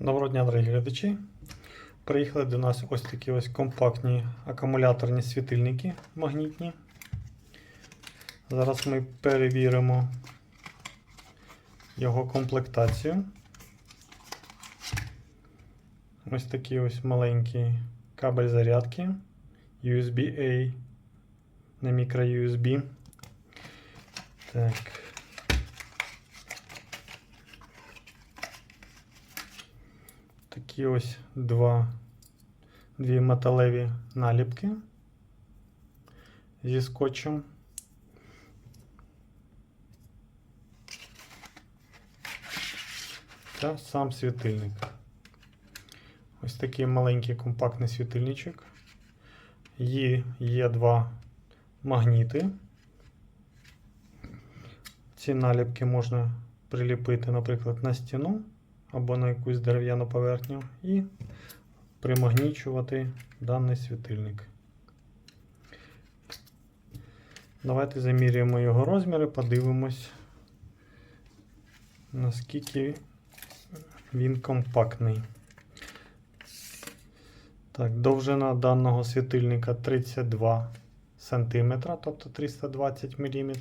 Доброго дня, дорогі глядачі. Приїхали до нас ось такі ось компактні акумуляторні світильники магнітні. Зараз ми перевіримо його комплектацію. Ось такий ось маленький кабель зарядки USB-A на micro-USB. Так. Такі ось два, дві металеві наліпки зі скотчем. Та сам світильник. Ось такий маленький компактний світильничок. Є, є два магніти. Ці наліпки можна приліпити, наприклад, на стіну або на якусь дерев'яну поверхню і примагнічувати даний світильник. Давайте замірюємо його розміри, подивимось, наскільки він компактний. Так, довжина даного світильника 32 см, тобто 320 мм.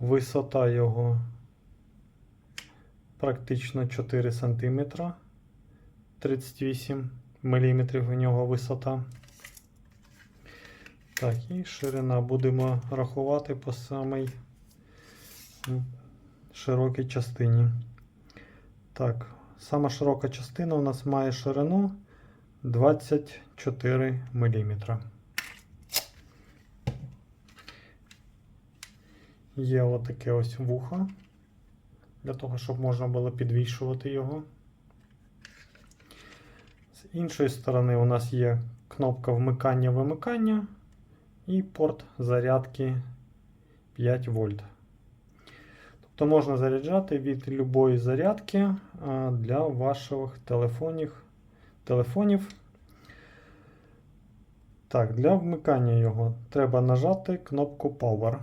Висота його практично 4 см, 38 мм у нього висота. Так, і ширина будемо рахувати по самій широкій частині. Так, сама широка частина у нас має ширину 24 мм. Є отаке ось вухо для того, щоб можна було підвішувати його. З іншої сторони у нас є кнопка вмикання-вимикання і порт зарядки 5 вольт. Тобто можна заряджати від любої зарядки для ваших телефонів. телефонів. Так, для вмикання його треба нажати кнопку Power.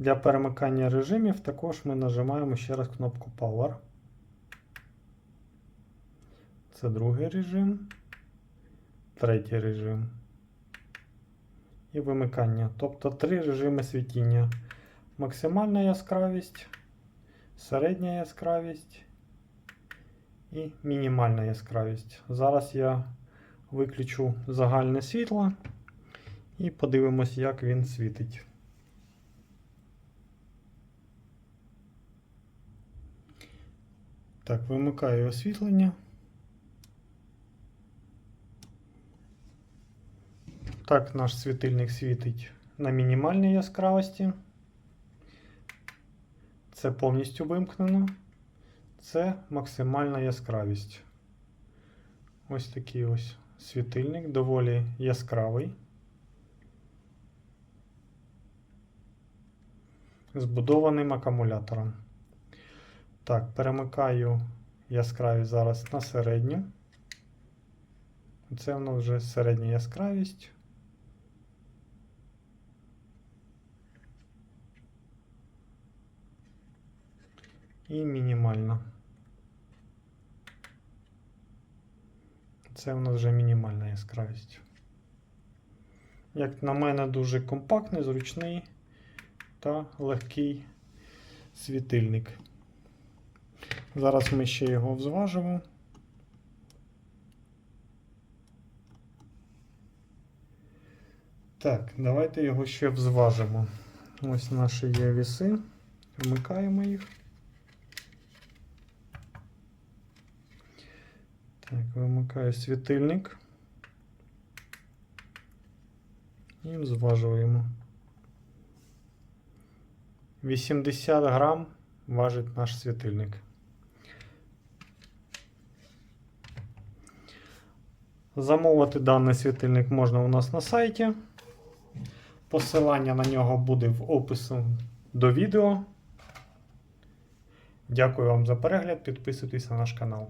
Для перемикання режимів також ми нажимаємо ще раз кнопку Power. Це другий режим, третій режим і вимикання. Тобто три режими світіння. Максимальна яскравість, середня яскравість і мінімальна яскравість. Зараз я виключу загальне світло і подивимось, як він світить. Так, вимикаю освітлення. Так, наш світильник світить на мінімальній яскравості. Це повністю вимкнено. Це максимальна яскравість. Ось такий ось світильник, доволі яскравий. Збудованим акумулятором. Так, перемикаю яскравість зараз на середню. Це воно вже середня яскравість. І мінімальна. Це у нас вже мінімальна яскравість. Як на мене, дуже компактний, зручний та легкий світильник. Зараз ми ще його взважимо. Так, давайте його ще взважимо. Ось наші є віси. Вмикаємо їх. Так, вимикаю світильник. І зважуємо. 80 грам важить наш світильник. Замовити даний світильник можна у нас на сайті. Посилання на нього буде в описі до відео. Дякую вам за перегляд. Підписуйтесь на наш канал.